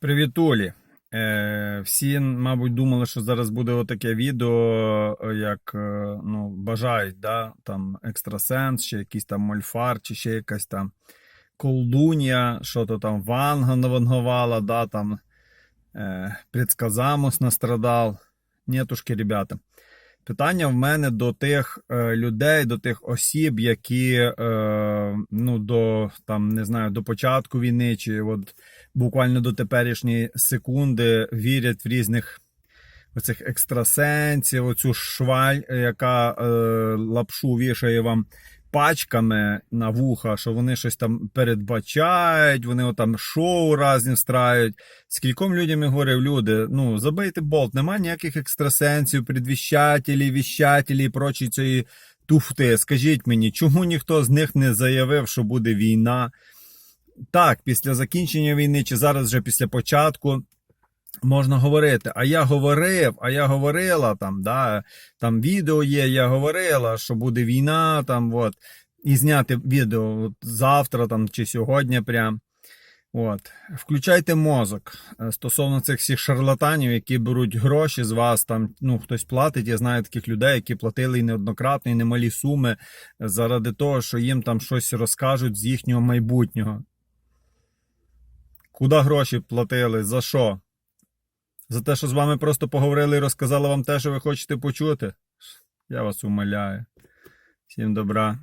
Привіт, Олі. Е, всі, мабуть, думали, що зараз буде отаке відео, е, як е, ну, бажають, да? там екстрасенс, чи якийсь там мольфар, чи ще якась там колдунья, що то там Ванга навангувала, да, там е, предсказамус настрадав. Нетушки, ребята. Питання в мене до тих е, людей, до тих осіб, які е, ну, до, там, не знаю, до початку війни, чи от буквально до теперішньої секунди вірять в різних оцих екстрасенсів, оцю шваль, яка е, лапшу вішає вам пачками на вуха, що вони щось там передбачають, вони отам шоу разні встраюють. Скільком людям я говорив, люди, ну забийте болт, немає ніяких екстрасенсів, предвіщателів, віщателів і прочі цієї туфти. Скажіть мені, чому ніхто з них не заявив, що буде війна? Так, після закінчення війни, чи зараз вже після початку. Можна говорити, а я говорив, а я говорила там, да, там відео є, я говорила, що буде війна, там, от, і зняти відео от, завтра там, чи сьогодні прям. От. Включайте мозок е, стосовно цих всіх шарлатанів, які беруть гроші з вас, там, ну, хтось платить, я знаю таких людей, які платили і неоднократно, і немалі суми заради того, що їм там щось розкажуть з їхнього майбутнього. Куди гроші платили? За що? За те, що з вами просто поговорили і розказали вам те, що ви хочете почути? Я вас умоляю. Всім добра.